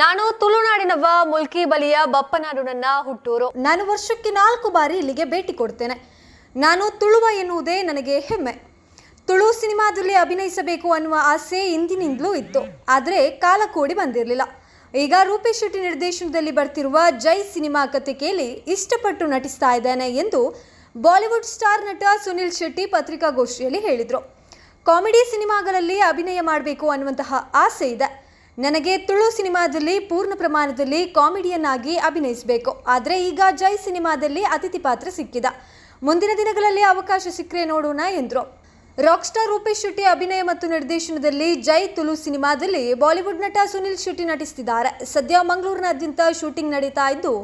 ನಾನು ತುಳುನಾಡಿನವ ಮುಲ್ಕಿ ಬಲಿಯ ಬಪ್ಪನಾಡು ನನ್ನ ಹುಟ್ಟೂರು. ನಾನು ವರ್ಷಕ್ಕೆ ನಾಲ್ಕು ಬಾರಿ ಇಲ್ಲಿಗೆ ಭೇಟಿ ಕೊಡ್ತೇನೆ. ನಾನು ತುಳುವ ಎನ್ನುವುದೇ ನನಗೆ ಹೆಮ್ಮೆ. ತುಳು ಸಿನಿಮಾದಲ್ಲಿ ಅಭಿನಯಿಸಬೇಕು ಅನ್ನುವ ಆಸೆ ಇಂದಿನಿಂದಲೂ ಇತ್ತು. ಆದರೆ ಕಾಲ ಕೂಡಿ ಬಂದಿರಲಿಲ್ಲ. ಈಗ ರೂಪೇಶ್ ಶೆಟ್ಟಿ ನಿರ್ದೇಶನದಲ್ಲಿ ಬರ್ತಿರುವ ಜೈ ಸಿನಿಮಾ ಕೇಳಿ ಇಷ್ಟಪಟ್ಟು ನಟಿಸ್ತಾ ಇದ್ದಾನೆ ಎಂದು ಬಾಲಿವುಡ್ ಸ್ಟಾರ್ ನಟ ಸುನಿಲ್ ಶೆಟ್ಟಿ ಪತ್ರಿಕಾಗೋಷ್ಠಿಯಲ್ಲಿ ಹೇಳಿದರು. ಕಾಮಿಡಿ ಸಿನಿಮಾಗಳಲ್ಲಿ ಅಭಿನಯ ಮಾಡಬೇಕು ಅನ್ನುವಂತಹ ಆಸೆ ಇದೆ. ನನಗೆ ತುಳು ಸಿನಿಮಾದಲ್ಲಿ ಪೂರ್ಣ ಪ್ರಮಾಣದಲ್ಲಿ ಕಾಮಿಡಿಯನ್ ಆಗಿ ಅಭಿನಯಿಸಬೇಕು. ಆದರೆ ಈಗ ಜೈ ಸಿನಿಮಾದಲ್ಲಿ ಅತಿಥಿ ಪಾತ್ರ ಸಿಕ್ಕಿದ. ಮುಂದಿನ ದಿನಗಳಲ್ಲಿ ಅವಕಾಶ ಸಿಕ್ಕರೆ ನೋಡೋಣ ಎಂದರು. ರಾಕ್ ಸ್ಟಾರ್ ರೂಪೇಶ್ ಶೆಟ್ಟಿ ಅಭಿನಯ ಮತ್ತು ನಿರ್ದೇಶನದಲ್ಲಿ ಜೈ ತುಳು ಸಿನಿಮಾದಲ್ಲಿ ಬಾಲಿವುಡ್ ನಟ ಸುನಿಲ್ ಶೆಟ್ಟಿ ನಟಿಸುತ್ತಿದ್ದಾರೆ ಸದ್ಯ ಮಂಗಳೂರಿನಾದ್ಯಂತ ಶೂಟಿಂಗ್ ನಡೀತಾ ಇದ್ದು,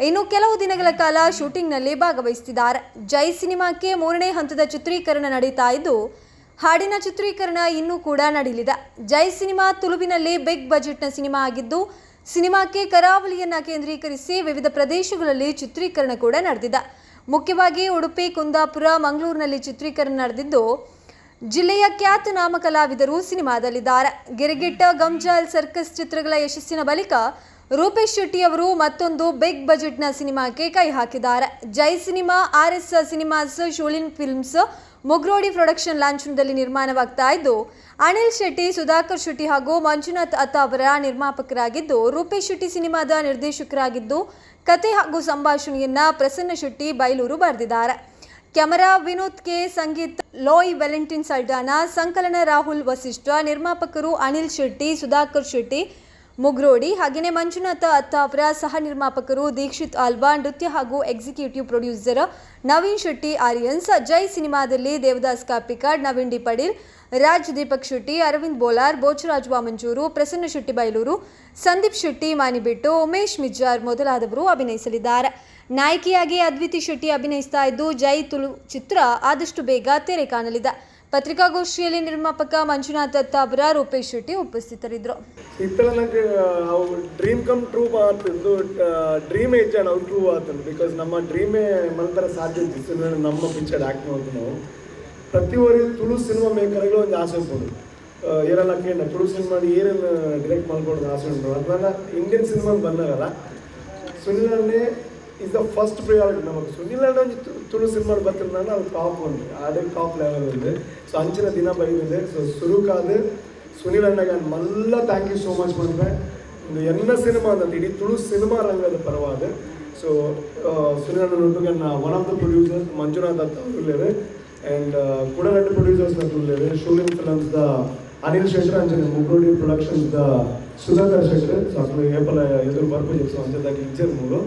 ಇನ್ನು ಕೆಲವು ದಿನಗಳ ಕಾಲ ಶೂಟಿಂಗ್ನಲ್ಲಿ ಭಾಗವಹಿಸುತ್ತಿದ್ದಾರೆ ಜೈ ಸಿನಿಮಾಕ್ಕೆ ಮೂರನೇ ಹಂತದ ಚಿತ್ರೀಕರಣ ನಡೀತಾ ಇದ್ದು ಹಾಡಿನ ಚಿತ್ರೀಕರಣ ಇನ್ನೂ ಕೂಡ ನಡೆಯಲಿದೆ ಜೈ ಸಿನಿಮಾ ತುಳುವಿನಲ್ಲಿ ಬಿಗ್ ಬಜೆಟ್ನ ಸಿನಿಮಾ ಆಗಿದ್ದು, ಸಿನಿಮಾಕ್ಕೆ ಕರಾವಳಿಯನ್ನ ಕೇಂದ್ರೀಕರಿಸಿ ವಿವಿಧ ಪ್ರದೇಶಗಳಲ್ಲಿ ಚಿತ್ರೀಕರಣ ಕೂಡ ನಡೆದಿದೆ. ಮುಖ್ಯವಾಗಿ ಉಡುಪಿ, ಕುಂದಾಪುರ, ಮಂಗಳೂರಿನಲ್ಲಿ ಚಿತ್ರೀಕರಣ ನಡೆದಿದ್ದು, ಜಿಲ್ಲೆಯ ಖ್ಯಾತನಾಮ ಕಲಾವಿದರು ಸಿನಿಮಾದಲ್ಲಿದ್ದಾರೆ. ಗಿರಿಗಿಟ್ಟ ಗಂಜಾಲ್ ಸರ್ಕಸ್ ಚಿತ್ರಗಳ ಯಶಸ್ಸಿನ ಬಳಿಕ ರೂಪೇಶ್ ಶೆಟ್ಟಿ ಅವರು ಮತ್ತೊಂದು ಬಿಗ್ ಬಜೆಟ್ನ ಸಿನಿಮಾಕ್ಕೆ ಕೈ ಹಾಕಿದ್ದಾರೆ. Jai cinema, R S cinemas, Shoolin films Mugrodi production ಲಾಂಛನದಲ್ಲಿ ನಿರ್ಮಾಣವಾಗ್ತಾ ಇದ್ದು, ಅನಿಲ್ ಶೆಟ್ಟಿ, ಸುಧಾಕರ್ ಶೆಟ್ಟಿ ಹಾಗೂ ಮಂಜುನಾಥ್ ಅತ್ತ ಅವರ ನಿರ್ಮಾಪಕರಾಗಿದ್ದು, ರೂಪೇಶ್ ಶೆಟ್ಟಿ ಸಿನಿಮಾದ ನಿರ್ದೇಶಕರಾಗಿದ್ದು, ಕತೆ ಹಾಗೂ ಸಂಭಾಷಣೆಯನ್ನ ಪ್ರಸನ್ನ ಶೆಟ್ಟಿ ಬೈಲೂರು ಬರೆದಿದ್ದಾರೆ. ಕ್ಯಾಮರಾ ವಿನೋದ್ ಕೆ, ಸಂಗೀತ್, ಲೋಯ್ ವ್ಯಾಲೆಂಟಿನ್ ಸಲ್ಡಾನ ಸಂಕಲನ ರಾಹುಲ್ ವಸಿಷ್ಠ, ನಿರ್ಮಾಪಕರು ಅನಿಲ್ ಶೆಟ್ಟಿ, ಸುಧಾಕರ್ ಶೆಟ್ಟಿ ಮುಗ್ರೋಡಿ ಹಾಗೆಯೇ ಮಂಜುನಾಥ ಅತ್ತ ಅವರ ಸಹ ನಿರ್ಮಾಪಕರು ದೀಕ್ಷಿತ್ ಆಲ್ವಾ ನೃತ್ಯ ಹಾಗೂ ಎಕ್ಸಿಕ್ಯೂಟಿವ್ ಪ್ರೊಡ್ಯೂಸರ್ ನವೀನ್ ಶೆಟ್ಟಿ, ಆರಿಯನ್ಸ್, ಜೈ ಸಿನಿಮಾದಲ್ಲಿ ದೇವದಾಸ್ ಕಾಪಿಕಾಡ್ ನವೀನ್ ಡಿ ಪಡೀಲ್ ರಾಜ್ ದೀಪಕ್ ಶೆಟ್ಟಿ, ಅರವಿಂದ್ ಬೋಲಾರ್ ಬೋಚರಾಜ್ ವಾಮಂಜೂರು, ಪ್ರಸನ್ನ ಶೆಟ್ಟಿ ಬೈಲೂರು, ಸಂದೀಪ್ ಶೆಟ್ಟಿ ಮಾನಿಬಿಟ್ಟು, ಉಮೇಶ್ ಮಿಜ್ಜಾರ್ ಮೊದಲಾದವರು ಅಭಿನಯಿಸಲಿದ್ದಾರೆ. ನಾಯಕಿಯಾಗಿ ಅದ್ವಿತಿ ಶೆಟ್ಟಿ ಅಭಿನಯಿಸ್ತಾ ಇದ್ದು, ಜೈ ತುಳು ಚಿತ್ರ ಆದಷ್ಟು ಬೇಗ ತೆರೆ ಕಾಣಲಿದೆ. ಪತ್ರಿಕಾಗೋಷ್ಠಿಯಲ್ಲಿ ನಿರ್ಮಾಪಕ ಮಂಜುನಾಥ್ ದತ್ತ ಅವರ, ರೂಪೇಶ್ ಶೆಟ್ಟಿ ಉಪಸ್ಥಿತರಿದ್ದರು. ಇತ್ತಲ ನಂಗೆ ಅವು ಡ್ರೀಮ್ ಕಮ್ ಟ್ರೂ ಆತಂದು ಡ್ರೀಮ್ ಹೆಚ್ಚಾണ് ಅವ್ರು ಟ್ರೂ ಆತಂದು. ಬಿಕಾಸ್ ನಮ್ಮ ಡ್ರೀಮೇ ಮಂತರ ಸಾಧ್ಯ ನಮ್ಮ ಪಿಕ್ಚರ್ ಆ್ಯಕ್ಟ್ ಮಾಡೋದು ನಾವು. ಪ್ರತಿ ತುಳು ಸಿನಿಮಾ ಮೇಕರ್ಗಳು ಒಂದು ಆಸೆ ಉಂಟು ಏನೆಲ್ಲ ಕೇಳ ತುಳು ಸಿನಿಮಾ ಏನೇನು ಡಿರೆಕ್ಟ್ ಮಾಡ್ಕೊಡೋದು ಆಸೆ ಉಂಟು. ಅದನ್ನ Indian cinema ಬಂದಾಗಲ್ಲ, Sunil is the first priority ನಮಗೆ. ಸುನಿಲ್ ಅಣ್ಣ ತುಳು ಸಿನಿಮಾಡ್ ಬರ್ತಿರ್ನಾಗ ಅದು ಟಾಪ್ ಒಂದು ಅದೇ ಟಾಪ್ ಲೆವೆಲ್ ಇದೆ ಸೊ ಅಂಚಿನ ದಿನ ಬೈದಿದೆ ಸೊ ಸುರುಕಾದ, ಸುನಿಲ್ ಅಣ್ಣಗೆ ಮಲ್ಲ ಥ್ಯಾಂಕ್ ಯು ಸೋ ಮಚ್ ಮಾಡಿದೆ ಒಂದು ಎನ್ನ ಸಿನಿಮಾ ಅಂತ ಇಡೀ ತುಳು ಸಿನಿಮಾ ರಂಗದ ಪರವಾದ. So Sunil ಅಣ್ಣನೊಟ್ಟಿಗೆ one of the producers Manjunath ಅಂತ ತುಳ್ಳೇವೆ ಆ್ಯಂಡ್ ಕುಡಲಡ್ಡು ಪ್ರೊಡ್ಯೂಸರ್ಸ್ನ ತುಳ್ಳೇವೆ ಶೂಲಿಂಗ್ ಫಿಲಮ್ಸ್ದ ಅನಿಲ್ ಶೆಟ್ಟರ್ ಅಂಚನೆ ಮುಗ್ರೋಡಿ ಪ್ರೊಡಕ್ಷನ್ಸ್ದ ಸುಧಾಕರ್ ಶೆಟ್ಟರ್ ಸೊ ಅಸಲು ಏಪಲ ಎದುರು ಬರ್ಬೋದು ಸೊ ಅಂಚದಾಗಿ ಇಜ್ಜರ್ ಮೂರು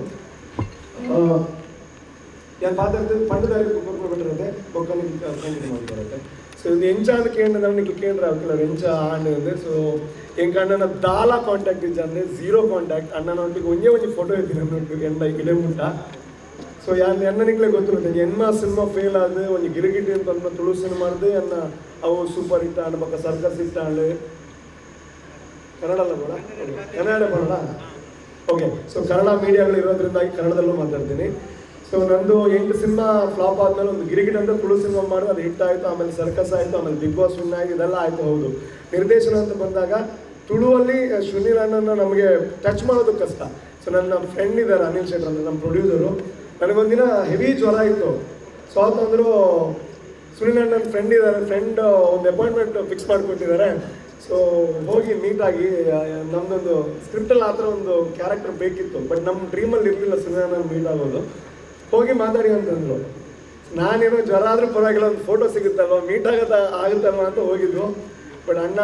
ಯಾರು ಪಾತ್ರದ್ದು ಪಂಡದಾರಿ ಕೊಟ್ಟಿರುತ್ತೆ ಬೊಕ್ಕಲ್ಲಿ ಕಂಟಿನ್ಯೂ ಮಾಡಿರುತ್ತೆ ಸೊ ಇದು ಎಂಚಾನು ಕೇಂದ್ರ ನನಗೆ ಕೇಂದ್ರ ಆಗ್ತಿಲ್ಲ ಎಂಚ ಆಂಡ್ ಇದೆ. ಸೊ ಎಂಕ ಅಣ್ಣನ ದಾಲ ಕಾಂಟ್ಯಾಕ್ಟ್ ಇಜ್ಜ ಅಂದರೆ ಝೀರೋ ಕಾಂಟ್ಯಾಕ್ಟ್ ಅಣ್ಣನೊಟ್ಟಿಗೆ ಒಂದೇ ಒಂದು ಫೋಟೋ ಇದ್ದೀನಿ ನನ್ನ ಎಂದ ಗಿಡ ಮುಟ್ಟ. ಸೊ ಯಾರು ಎಣ್ಣನಿಗ್ಲೇ ಗೊತ್ತಿರುತ್ತೆ ಎನ್ನ ಸಿನಿಮಾ ಫೇಲ್ ಆದ ಒಂದು ಗಿರಿಗಿಟಿ ಅಂತ ಅಂದ ತುಳು ಸಿನಿಮಾದ್ದು ಎನ್ನ ಅವು ಸೂಪರ್ ಹಿಟ್ ಆಡ್ಬೇಕ ಸರ್ಕಸ್ ಹಿಟ್ ಆಡ್ಲಿ. ಕನ್ನಡ ಅಲ್ಲ ಬೇಡ? ಕನ್ನಡ ಬೇಡ ಓಕೆ ಸೊ ಕನ್ನಡ ಮೀಡಿಯಾಗಳು ಇರೋದ್ರಿಂದಾಗಿ ಕನ್ನಡದಲ್ಲೂ ಮಾತಾಡ್ತೀನಿ. ಸೊ ನಂದು ಎಂಟು ಸಿನಿಮಾ ಫ್ಲಾಪ್ ಆದ್ಮೇಲೆ ಒಂದು ಗಿರಿಗಿಟ್ ಅಂತ ತುಳು ಸಿನಿಮಾ ಮಾಡಿ, ಅದು ಹಿಟ್ ಆಯಿತು, ಆಮೇಲೆ ಸರ್ಕಸ್ ಆಯಿತು, ಆಮೇಲೆ ಬಿಗ್ ಬಾಸ್ ವಿನ್ ಆಗಿ ಇದೆಲ್ಲ ಆಯಿತು, ಹೌದು. ನಿರ್ದೇಶನ ಅಂತ ಬಂದಾಗ ತುಳುವಲ್ಲಿ ಸುನೀಲ್ ಅಣ್ಣನ ನಮಗೆ ಟಚ್ ಮಾಡೋದು ಕಷ್ಟ. ಸೊ ನನ್ನ ಫ್ರೆಂಡ್ ಇದ್ದಾರೆ, ಅನಿಲ್ ಶೆಟ್ಟರ್ ಅಂತ, ನಮ್ಮ ಪ್ರೊಡ್ಯೂಸರು ನನಗೊಂದಿನ ಹೆವಿ ಜ್ವರ ಇತ್ತು. ಸೊ ಅವತ್ತಂದ್ರು ಸುನೀಲ್ ಅಣ್ಣನ ಫ್ರೆಂಡ್ ಇದ್ದಾರೆ ಫ್ರೆಂಡ್ ಒಂದು ಅಪಾಯಿಂಟ್ಮೆಂಟ್ ಫಿಕ್ಸ್ ಮಾಡ್ಕೊಟ್ಟಿದ್ದಾರೆ. ಸೊ ಹೋಗಿ ಮೀಟಾಗಿ ನಮ್ದೊಂದು ಸ್ಕ್ರಿಪ್ಟಲ್ಲಿ ಆ ಥರ ಒಂದು ಕ್ಯಾರೆಕ್ಟರ್ ಬೇಕಿತ್ತು. ಬಟ್ ನಮ್ಮ ಡ್ರೀಮಲ್ಲಿ ಇರಲಿಲ್ಲ ಅಣ್ಣನ ಮೀಟ್ ಆಗೋದು. ಹೋಗಿ ಮಾತಾಡಿ ಅಂತಂದ್ರು ನಾನೇನೋ ಜ್ವರ ಆದರೂ ಪರವಾಗಿಲ್ಲ, ಒಂದು ಫೋಟೋ ಸಿಗುತ್ತಲ್ವ? ಮೀಟ್ ಆಗತ್ತ, ಆಗುತ್ತಲ್ವ ಅಂತ ಹೋಗಿದ್ದು ಬಟ್ ಅಣ್ಣ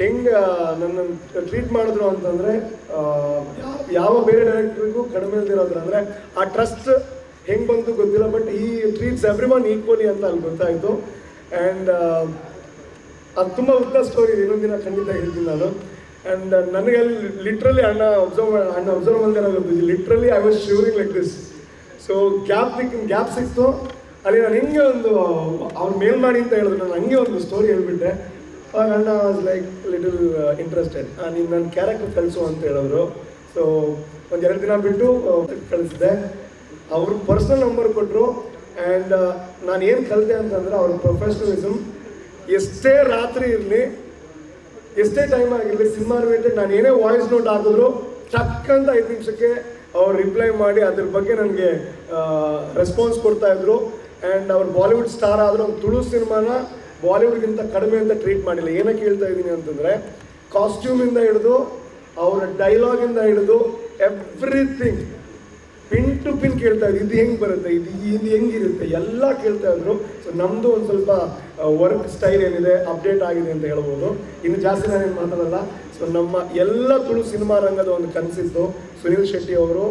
ಹೆಂಗೆ ನನ್ನನ್ನು ಟ್ರೀಟ್ ಮಾಡಿದ್ರು ಅಂತಂದರೆ ಯಾವ ಬೇರೆ ಡೈರೆಕ್ಟ್ರಿಗೂ ಕಡಿಮೆ ಇಲ್ದಿರೋದ್ರ ಅಂದರೆ, ಆ ಟ್ರಸ್ಟ್ ಹೆಂಗೆ ಬಂತು ಗೊತ್ತಿಲ್ಲ ಬಟ್ ಈ ಟ್ರೀಟ್ಸ್ ಎವ್ರಿ ಒನ್ ಈಕ್ವಲಿ ಅಂತ ಅಲ್ಲಿ ಗೊತ್ತಾಯಿತು. ಆ್ಯಂಡ್ ಅದು ತುಂಬ ಉದ್ದ ಸ್ಟೋರಿ ಇನ್ನೊಂದು ದಿನ ಖಂಡಿತ ಹೇಳ್ತೀನಿ ನಾನು. ಆ್ಯಂಡ್ ನನಗೆ ಅಲ್ಲಿ ಲಿಟ್ರಲಿ ಅಣ್ಣ ಅಬ್ಸರ್ವ್ ಅಣ್ಣ ಅಬ್ಸರ್ವ್ ಮಾಡಿದ್ರೆ literally I was shivering like this so gap gap ಸಿಕ್ತು. ಅಲ್ಲಿ ನಾನು ಹಿಂಗೆ ಒಂದು, ಅವ್ರು ಮೇಲ್ ಮಾಡಿ ಅಂತ ಹೇಳಿದ್ರು. ನಾನು ಹಂಗೆ ಒಂದು ಸ್ಟೋರಿ ಹೇಳ್ಬಿಟ್ಟೆ. ಅವಾಗ ಅಣ್ಣ ವಾಸ್ ಲೈಕ್ ಲಿಟಲ್ ಇಂಟ್ರೆಸ್ಟೆಡ್ ನೀನು ನನ್ನ ಕ್ಯಾರೆಕ್ಟರ್ ಕಳಿಸು ಅಂತ ಹೇಳಿದ್ರು. ಸೊ ಒಂದು ಎರಡು ದಿನ ಬಿಟ್ಟು ಕಳಿಸಿದೆ. ಅವರು ಪರ್ಸ್ನಲ್ ನಂಬರ್ ಕೊಟ್ಟರು ಆ್ಯಂಡ್ ನಾನು ಏನು ಕಲಿತೆ ಅಂತಂದರೆ ಅವ್ರ ಪ್ರೊಫೆಷ್ನಲಿಸಮ್ ಎಷ್ಟೇ ರಾತ್ರಿ ಇರಲಿ, ಎಷ್ಟೇ ಟೈಮ್ ಆಗಿರಲಿ ಸಿನಿಮಾ ರಿಲೇಟೆಡ್ ನಾನು ಏನೇ ವಾಯ್ಸ್ ನೋಟ್ ಹಾಕಿದ್ರು ಟಕ್ ಅಂತ ಐದು ನಿಮಿಷಕ್ಕೆ ಅವ್ರು ರಿಪ್ಲೈ ಮಾಡಿ ಅದ್ರ ಬಗ್ಗೆ ನನಗೆ ರೆಸ್ಪಾನ್ಸ್ ಕೊಡ್ತಾ ಇದ್ರು. ಆ್ಯಂಡ್ ಅವ್ರು ಬಾಲಿವುಡ್ ಸ್ಟಾರ್ ಆದರೂ ಒಂದು ತುಳು ಸಿನಿಮಾನ ಬಾಲಿವುಡ್ಗಿಂತ ಕಡಿಮೆ ಅಂತ ಟ್ರೀಟ್ ಮಾಡಿಲ್ಲ. ಏನಕ್ಕೆ ಹೇಳ್ತಾ ಇದ್ದೀನಿ ಅಂತಂದರೆ ಕಾಸ್ಟ್ಯೂಮಿಂದ ಹಿಡಿದು ಅವರ ಡೈಲಾಗಿಂದ ಹಿಡಿದು ಎವ್ರಿಥಿಂಗ್ ಪಿನ್ ಟು ಪಿನ್ ಕೇಳ್ತಾ ಇದ್ರು, ಇದು ಹೆಂಗೆ ಬರುತ್ತೆ, ಇದು ಇದು ಹೆಂಗಿರುತ್ತೆ, ಎಲ್ಲ ಕೇಳ್ತಾ ಇದ್ರು. ಸೊ ನಮ್ಮದು ಒಂದು ಸ್ವಲ್ಪ ವರ್ಕ್ ಸ್ಟೈಲ್ ಏನಿದೆ ಅಪ್ಡೇಟ್ ಆಗಿದೆ ಅಂತ ಹೇಳ್ಬೋದು. ಇನ್ನು ಜಾಸ್ತಿ ನಾನೇನು ಮಾತಾಡಲ್ಲ. ಸೊ ನಮ್ಮ ಎಲ್ಲ ತುಳು ಸಿನಿಮಾ ರಂಗದ ಒಂದು ಕನಸಿತ್ತು. ಸುನೀಲ್ ಶೆಟ್ಟಿ ಅವರು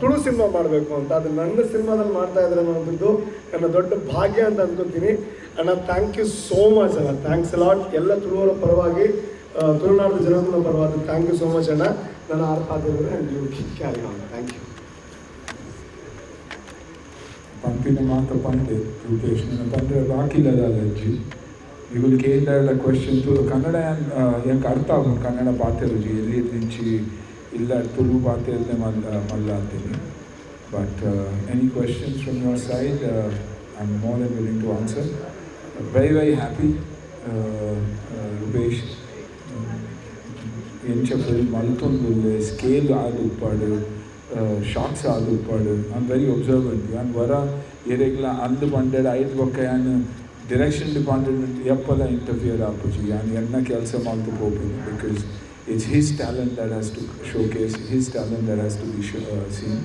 ತುಳು ಸಿನಿಮಾ ಮಾಡಬೇಕು ಅಂತ. ಅದು ನನ್ನ ಸಿನಿಮಾದಲ್ಲಿ ಮಾಡ್ತಾ ಇದ್ದಾರೆ ಅನ್ನೋದು ನನ್ನ ದೊಡ್ಡ ಭಾಗ್ಯ ಅಂತ ಅಂದ್ಕೊತೀನಿ ಅಣ್ಣ ಥ್ಯಾಂಕ್ ಯು ಸೋ ಮಚ್ ಅಣ್ಣ. ಥ್ಯಾಂಕ್ಸ್ ಲಾಟ್ ಎಲ್ಲ ತುಳುವರ ಪರವಾಗಿ ತುಳುನಾಡು ಜನಗಳ ಪರವಾಗಿ ಥ್ಯಾಂಕ್ ಯು ಸೋ ಮಚ್ ಅಣ್ಣ. ನನ್ನ ಆರ್ಪಾದಿದ್ರೆ and you carry on thank you ಪಂಪಿನ ಮಾತ್ರ ಪಂಡೆ ರೂಪೇಶ್ ನನ್ನ ಪಂಡ್ರೆ ರಾಕಿಲ್ಲದ ಅಜ್ಜಿ ಇವುಲ್ ಕೇಳಿದ ಕ್ವಶನ್ ತು ಕನ್ನಡ ಎಂಕ್ ಅರ್ಥ ಆಗುಂಡು ಕನ್ನಡ ಪಾತೆರುಜಿ ಎಲ್ಲಿ ದಿಂಚಿ ಇಲ್ಲ ತುಳು ಪಾತೆಲ್ದೆ ಮಲ್ಲ ಮಲ್ಲ ಅಂತೀನಿ but any questions from your side I am more than willing to answer very very happy Rupesh ಎಂಚ ಫಿಲ್ಮ್ ಮಲ್ತೊಂದು ಸ್ಕೇಲ್ ಆದು ಉಪ್ಪಾಡು ಶಾರ್ಟ್ಸ್ ಆದು ಉಪ್ಪಾಡು ಐ ವೆರಿ ಒಬ್ಸರ್ವೆಂಟ್ ನಾನು ವರ ಏರೆಗ್ಲ ಅಂದು ಪಂಡೆಡ್ ಐದು ಬೊಕ್ಕ ಯಾನು ಡೈರೆಕ್ಷನ್ ಡಿಪಾರ್ಟ್ಮೆಂಟ್ ಎಪ್ಪಲ ಇಂಟರ್ಫಿಯರ್ ಆಪುಜಿ ಯಾನು ಎನ್ನ ಕೆಲಸ ಮಾಡ್ತು ಹೋಗ್ತೀನಿ because it's his talent that has to showcase his talent that has to be seen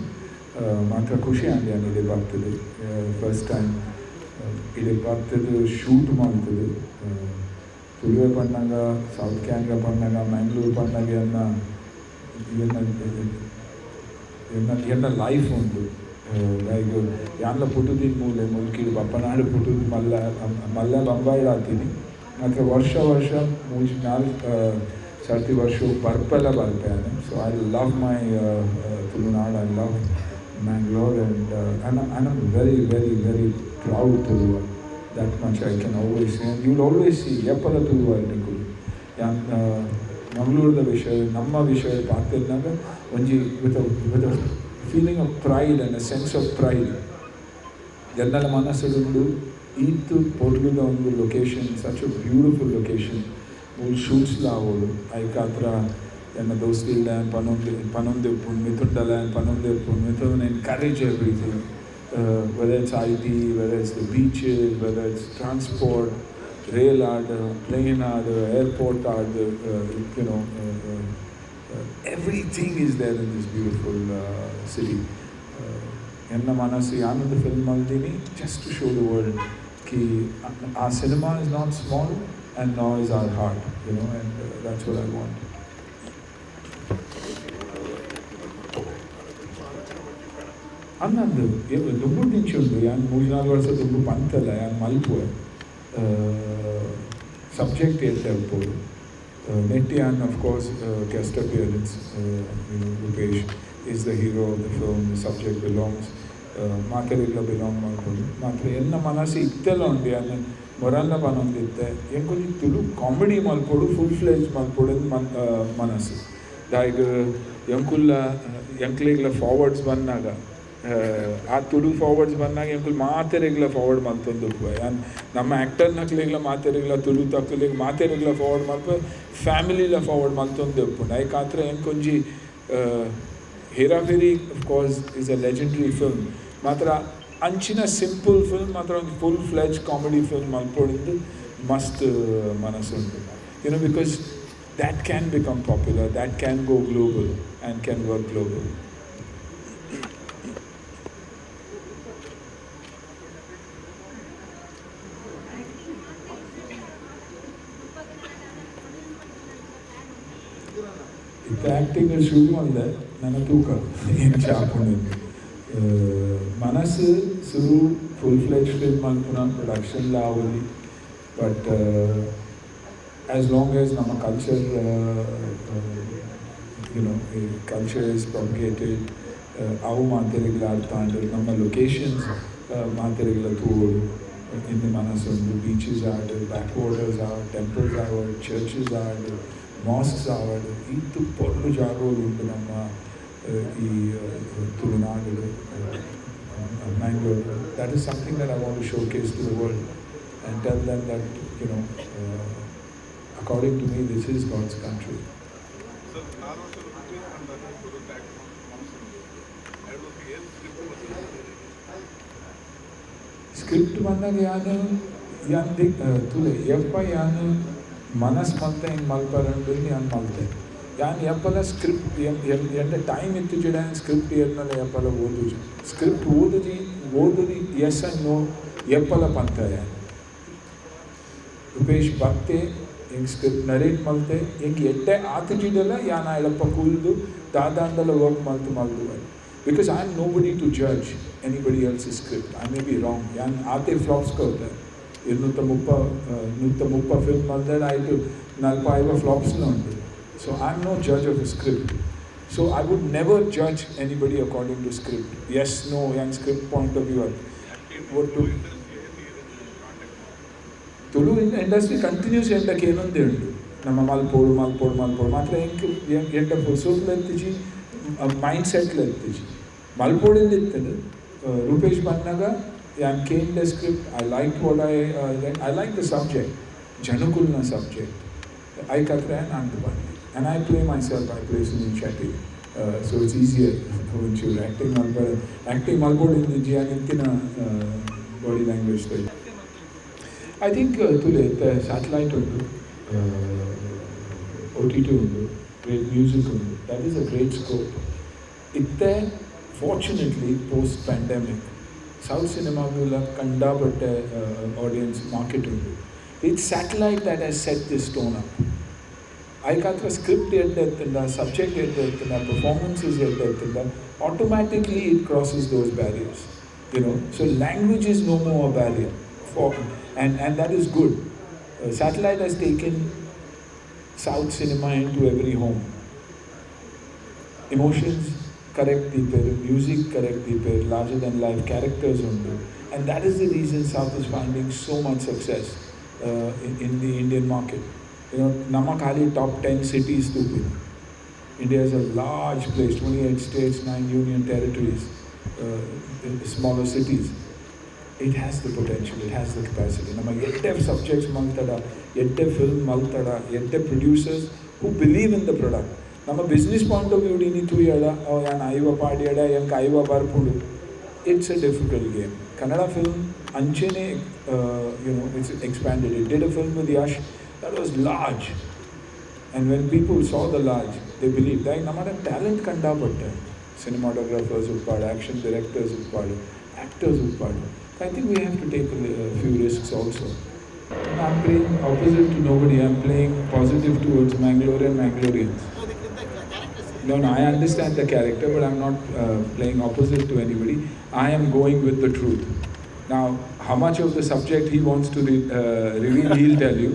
ಮಾತ್ರ ಖುಷಿ ಆಂಡಿ ನಾನು ಇಲ್ಲಿ ಬರ್ತದೆ ಫಸ್ಟ್ ಟೈಮ್ ಇಲ್ಲಿ ಬರ್ತದೆ ಶೂಟ್ ಮಾಡ್ತದೆ ತುಳುವೆ ಪಣ್ಣಾಗ ಸೌತ್ ಕ್ಯಾನ್ರಾ ಪಣ್ಣಾಗ ಮ್ಯಾಂಗ್ಳೂರು ಪಣ್ಣಾಗ ಎನ್ನ ಎನ್ನ ಎನ್ನ ಎನ್ನ ಲೈಫ್ ಉಂಟು. ಲೈಕ್ ಯಾನ್ಲ ಪುಟ್ಟದಿನ ಮೂಲೆ ಮುಲ್ಕಿಡು ಬಪ್ಪನಾಡು ಪುಟ್ಟದ ಮಲ್ಲ ಮಲ್ಲ ಬಂಬಾಯಿಡ್ ಆಗ್ತೀನಿ. ಮಾತ್ರ ವರ್ಷ ವರ್ಷ ಮೂಜಿ ನಾಲ್ಕು ಸರ್ತಿ ವರ್ಷ ಬರ್ಪೆಲ್ಲ ಬರ್ಪೇನೆ so I love my Tulunadu I love Mangalore and I am very very very proud Tuluva. That much I can always say. And you'll always see ಎಪ್ಪಲ ತುಳುವ ನಿಕುಲು ಯಾನ್ ಮಂಗಳೂರದ ವಿಷಯ ನಮ್ಮ ವಿಷಯ ಪಾತಿದ್ದಾಗ ಒಂಜಿ with with feeling of pride and a sense of pride ಜನರ ಮನಸ್ಸುಡುಂಡು ಈತು ಪೊರ್ಲುದ ಒಂದು location such a beautiful location ಮೂಲ ಶೂಟ್ಸ್ಲ ಆವೋಡು ಐಕಾತ್ರ ಎನ್ನ ದೋಸ್ತಿಲ್ಲ ಪನೊಂದು ಪನೊಂದು ಉಪ್ಪುಂಡು ಮಿತುಂಡಲ ಪನೊಂದು ಉಪ್ಪುಂಡು Mithun encourage everything whether it's I T whether it's the beach whether it's transport, rail art, uh, plane art, uh, airport art, uh, uh, you know, uh, uh, uh, everything is there in this beautiful uh, city. ಎನ್ನ ಮನಸ್ಸು ಯಾನೊಂದು film ಮಾಡ್ತೀನಿ just to show the world ಕಿ ಆ cinema is not small and ನಾ is our heart you know and that's what I want ಅನ್ನಂದು ದುಬ್ಬು ನಿಂಚುಂಡು ಯಾನ್ ಮೂರು ನಾಲ್ಕು ವರ್ಷ ದುಬ್ಬು ಪಂತಲ್ಲ ಯಾನ್ ಮಲ್ಪುವೆ ಸಬ್ಜೆಕ್ಟ್ ಹೇಳ್ತಾ ಇರ್ಬೋದು ನೆಟ್ಟಿ and of course guest appearance Rupesh is the hero of the film the subject belongs ಮಾತೆರೆಲ್ಲ belong ಮಾಡ್ಕೊಂಡು ಮಾತ್ರ ಎಲ್ಲ ಮನಸ್ಸು ಇತ್ತೆಲ್ಲ ಉಂಡು ಯಾನ್ ಮೊರಲ್ಲ ಬನ್ನೊಂದಿತ್ತೆ ಎಂಕೊಂದು ತುಳು ಕಾಮಿಡಿ ಮಲ್ಪೋಡು ಫುಲ್ ಫ್ಲೆಜ್ ಮಲ್ಪೋಡು ಮನ್ ಮನಸ್ಸು. ದಾಯ್ಗ ಎಂಕುಲ್ಲ ಎಂಕ್ಲಿಗ್ಲ ಫಾರ್ವರ್ಡ್ಸ್ ಬಂದಾಗ ಆ ತುಳು ಫಾರ್ವರ್ಡ್ಸ್ ಬಂದಾಗ ಎಂಕುಲ್ ಮಾತೆರೆಗ್ಲ ಫಾರ್ವರ್ಡ್ ಮಲ್ತೊಂದು ಯಾನ್ ನಮ್ಮ ಆ್ಯಕ್ಟರ್ ನಕ್ಲೆಗ್ಲ ಮಾತೆರೆಗ್ಲ ತುಳು ತಕ್ಕಲಿಗೆ ಮಾತೆರೆಗ್ಲ ಫಾರ್ವರ್ಡ್ ಮಲ್ಪ ಫ್ಯಾಮಿಲಿಲ ಫಾರ್ವರ್ಡ್ ಮಲ್ತೊಂದು ಉಪ್ಪುಂಡು ಐಕ್ ಆತ್ರ ಎಂಕೊಂಜಿ Hera Pheri course is a legendary film ಮಾತ್ರ ಅಂಚಿನ ಸಿಂಪಲ್ ಫಿಲ್ಮ್ ಮಾತ್ರ ಒಂದು ಫುಲ್ ಫ್ಲೆಜ್ ಕಾಮಿಡಿ ಫಿಲ್ಮ್ ಮಲ್ಪೊಳಿದ್ದು ಮಸ್ತ್ ಮನಸ್ಸುಂಟು you know because that can become popular that can go global and can work global. Acting ಶುರು ಮಾಡಿದೆ ನನ್ನ ತೂಕ ಏನು ಚಾಕೊಂಡಿದ್ದು ಮನಸ್ಸು ಶುರು ಫುಲ್ ಫ್ಲೆಜ್ ಫಿಲ್ಮ್ ಮಾಡ್ಕೊಂಡು production ಆವಲಿ but as long as ನಮ್ಮ culture you know culture is propagated ಅವು ಮಾತೆರೆಗಳ ಅರ್ಥ ಅಂದರೆ ನಮ್ಮ ಲೊಕೇಶನ್ಸ್ ಮಾತೆರೆಗಳ ತೂಗೋಡು ಇನ್ನು ಮನಸ್ಸೊಂದು ಬೀಚಸ್ ಆಡು ಬ್ಯಾಕ್ ವಾಟರ್ಸ್ ಆಡ್ ಟೆಂಪಲ್ಸ್ ಆವಡ್ ಚರ್ಚಸ್ ಆಡ್ ಮಾಸ್ಕ್ಸ್ ಆವಡ್ ಇತ್ತು ಪೊರ್ಲು ಜಾಗಗಳು ಉಂಟು ನಮ್ಮ ಈ Tulunadu Mangalore that is something that I want to showcase to the world and tell them that you know uh, according to me, this is God's country. Script ಬಂದಾಗ ಯಾನು ಯಾನ್ ದಿಕ್ ತುಲೆ ಯಪ್ಪ ಯಾನು ಮನಸ್ ಮಲ್ತೆ ಹಿಂಗೆ ಮಲ್ಪರಂಡು ಯಾನ್ ಮಲ್ತೆ. ಯಾನ್ ಎಪ್ಪಲ ಸ್ಕ್ರಿಪ್ಟ್ ಎಂಟೆ ಟೈಮ್ ಇತ್ತು ಜಿಡ, ಸ್ಕ್ರಿಪ್ಟ್ ಎನ್ನಲ್ಲ ಎಪ್ಪಲ ಓದುಜಿ. ಸ್ಕ್ರಿಪ್ಟ್ ಓದುಜಿ, ಓದುದಿ ಎಸ್ ಅನ್ನು ಎಪ್ಪಲ ಪಂತ ಯಾನ್. ರೂಪೇಶ್ ಭಕ್ತೆ, ಹಿಂಗೆ ಸ್ಕ್ರಿಪ್ಟ್ ನರೇಟ್ ಮಲ್ತೆ, ಹಿಂಗೆ ಎಡ್ಡೆ ಆತಜಿಡಲ್ಲ ಯಾನ ಎಳಪ್ಪ ಕೂಲ್ದು, ದಾದಾಂದಲ್ಲ ವರ್ಕ್ ಮಲ್ತು ಮಲ್ದು I am nobody to judge anybody else script I may be wrong ಯಾನ್ ಆತೆ ಫ್ಲಾಪ್ಸ್ ಇನ್ನೂತ್ತ ಮುಪ್ಪ ನೂತ್ತ ಮುಪ್ಪ ಫಿಲ್ಮ್ ಮಾಡಿದ್ರೆ ಆಯಿತು ನಾಲ್ಕು ಐವ ಫ್ಲಾಪ್ಸ್ನೂ ಉಂಟು so I am no judge of a script so I would never judge anybody according to script as no ಯಾನ್ ಸ್ಕ್ರಿಪ್ಟ್ ಪಾಯಿಂಟ್ ಆಫ್ ವ್ಯೂ ಅದು ಒಟ್ಟು ತುಳು ಇಂಡಸ್ಟ್ರಿ ಕಂಟಿನ್ಯೂಸ್ ಎಂಟಕ್ಕೆ ಏನೊಂದೇ ಉಂಟು ನಮ್ಮ ಮಲ್ಪೋಡು ಮಲ್ಪೋಡು ಮಲ್ಪೋಡು ಮಾತ್ರ ಎಂಕ್ ಎಂಟ ಫುರ್ಸೋತ್ಲು ಎತ್ತಿಜಿ ಮೈಂಡ್ ಸೆಟ್ಲು ಎತ್ತಿಜಿ ಮಲ್ಪೋಡಿಂದ ಇತ್ತದು ರೂಪೇಶ್ ಬಂದಾಗ I'm keen the script, I like what I uh, I like the subject, Janakulna subject. I Katra and Andavani. And I play myself, I play Sunil Uh, so it's easier when you're acting Malbod. Acting in the Gianitina uh, body language. Thing. I think uh, today uh, satellite undu, uh, OTT great music. That is a great scope. It's there, uh, fortunately, post pandemic. South cinema will ಕಂಡಾಪಟ್ಟೆ audience market undu. It's satellite that has set this tone up. ಐಕಾತ್ರ script ಎದ್ದೆತ್ತಿಂದ subject ಎದ್ದೆತ್ತಿಂದ performances ಎದ್ದೆತ್ತಿಂದ automatically it crosses those barriers you know so language is no more a barrier for and and that is good. Uh, satellite has taken South cinema into every home. Emotions correct deeper, music correct deeper, larger than life characters undu. And that is the reason South is finding so much success uh, in, in the Indian market. You know, Namakali top 10 cities stupid. India is a large place, 28 states, 9 union territories, uh, smaller cities. it has the potential, it has the capacity. ನಮ್ಮ ಎಡ್ಡೆ subjects ಮಲ್ತಡ ಎಡ್ಡೆ film ಮಲ್ತಡ ಎಡ್ಡೆ producers who believe in the product ನಮ್ಮ business point of view D ನೀ ತುಯ್ಯಡ ಯಾನ್ ಐವ ಪಾಡ್ಯಡ ಎಂಕ್ ಐವ ಬರ್ಪುಡು it's a difficult game Kannada film ಅಂಚೆನೆ you know it's expanded it did a film with Yash that was large and when people saw the large they believe that ನಮ್ಮ talent ಕಂಡಾಪಟ್ಟೆ cinematographers ಉಟ್ಪಾಡು action directors ಉಟ್ಪಾಡು actors ಉಟ್ಪಾಡು I think we have to take a, li- a few risks also. And I'm playing opposite to nobody. I'm playing positive towards Mangalore and Mangaloreans. No, no, I understand the character, but I'm not uh, playing opposite to anybody. I am going with the truth. Now, how much of the subject he wants to re- uh, reveal, he'll tell you.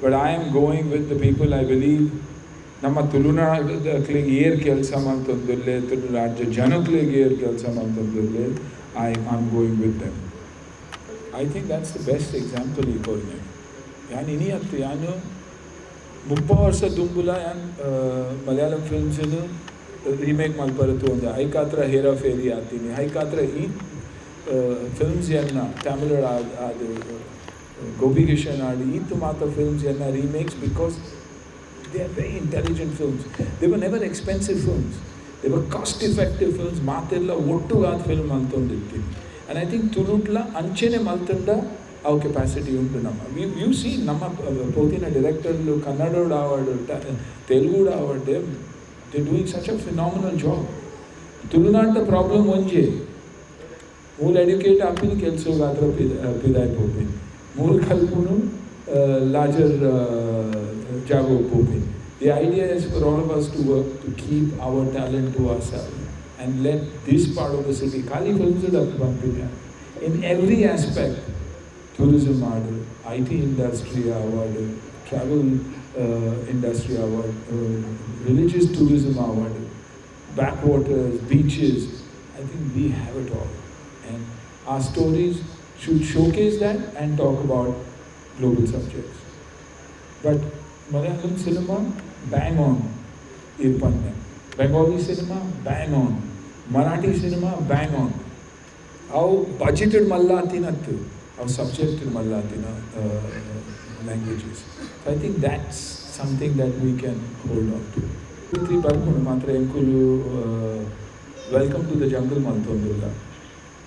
But I am going with the people I believe ನಮ್ಮ ತುಳುನಾಡಿಗೆ air ಕೆಲಸ ಮಾಡ್ತಂದಿರಲಿ ತುಳು ರಾಜ್ಯ ಜನಗಳಿಗೆ ಏರ್ ಕೆಲಸ ಮಾಡ್ತಂದಿರಲಿ I am going with them I think that's the best example ಈ ಕೋರ್ನೆ ಯಾನ್ ಇನಿ ಹತ್ತು ಯಾನು ವರ್ಷ ದುಂಬುಲ ಆ್ಯನ್ ಮಲಯಾಳಂ ಫಿಲ್ಮ್ಸನ್ನು ರೀಮೇಕ್ ಮಲ್ಪರತು ಒಂದು ಐಕಾತ್ರ ಹೇರಾ ಫೇರಿ ಆತೀನಿ ಐಕಾತ್ರ ಈ ಫಿಲ್ಮ್ಸ್ ಎನ್ನ ತಮಿಳ್ ಅದು ಗೋಪಿ ಕಿಶನ್ ಆಡಿ ಈತು ಮಾತ್ರ ಫಿಲ್ಮ್ಸ್ ಎನ್ನ remakes because they are very intelligent films they were never expensive films they were cost effective films ಮಾತೆಲ್ಲ ಒಟ್ಟುಗಾದ ಫಿಲ್ಮ್ ಅಂತಂದಿರ್ತೀನಿ ಆ್ಯಂಡ್ ಐ ಥಿಂಕ್ ತುಳುಟ್ಲ ಅಂಚೆನೆ ಮಲ್ತಂಡ our capacity ಉಂಟು ನಮ್ಮ ವಿ ಯು ಸಿ ನಮ್ಮ ಪೋತಿನ ಡೈರೆಕ್ಟರ್ಲು ಕನ್ನಡೋಡು award ತೆಲುಗುಡು award they doing such a phenomenal job ತುಳುನಾಟ problem ಒಂಜೆ ಮೂಲ ಎಡ್ಯುಕೇಟ್ ಆಪಿನ ಕೆಲಸಕ್ಕೆ ಆತರ ಪಿದ ಪಿದಾಯ್ ಪೋಪಿ ಮೂಲ ಕಲ್ಪನು ಲಾರ್ಜರ್ ಜಾಬ್ ಪೋಪಿ The idea is for all of us to work to keep our talent to ourselves and let this part of the city, Kali, in every aspect, tourism model, IT industry award, travel uh, industry award, uh, religious tourism award, backwaters, beaches. I think we have it all. And our stories should showcase that and talk about global subjects. But Malayalam cinema, bang on, Irpanda. Bengali cinema, bang on. Marathi cinema, bang on. How budgeted Malla Antinatu? how subjected malla antina languages. So I think that's something that we can hold on to. Three ಬರ್ಕೊಂಡು ಮಾತ್ರ ಎಂಕುಲು welcome to the jungle ಮಲ್ತೊಂದಿಲ್ಲ